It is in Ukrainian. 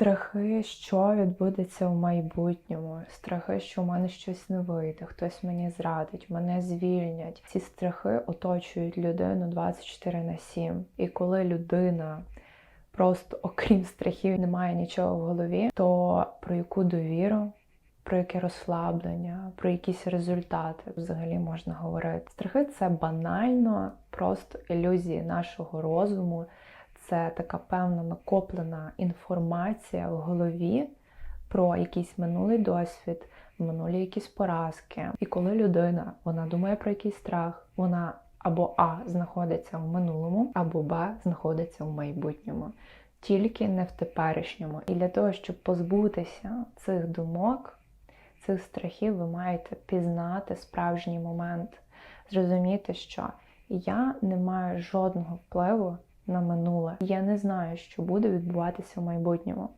Страхи, що відбудеться в майбутньому, страхи, що в мене щось не вийде, хтось мені зрадить, мене звільнять. Ці страхи оточують людину 24 на 7. І коли людина просто, окрім страхів, не має нічого в голові, то про яку довіру, про яке розслаблення, про якісь результати взагалі можна говорити. Страхи це банально, просто ілюзії нашого розуму. Це така певна накоплена інформація в голові про якийсь минулий досвід, минулі якісь поразки. І коли людина вона думає про якийсь страх, вона або А знаходиться в минулому, або Б знаходиться в майбутньому, тільки не в теперішньому. І для того, щоб позбутися цих думок, цих страхів, ви маєте пізнати справжній момент, зрозуміти, що я не маю жодного впливу на минуле. Я не знаю, що буде відбуватися в майбутньому.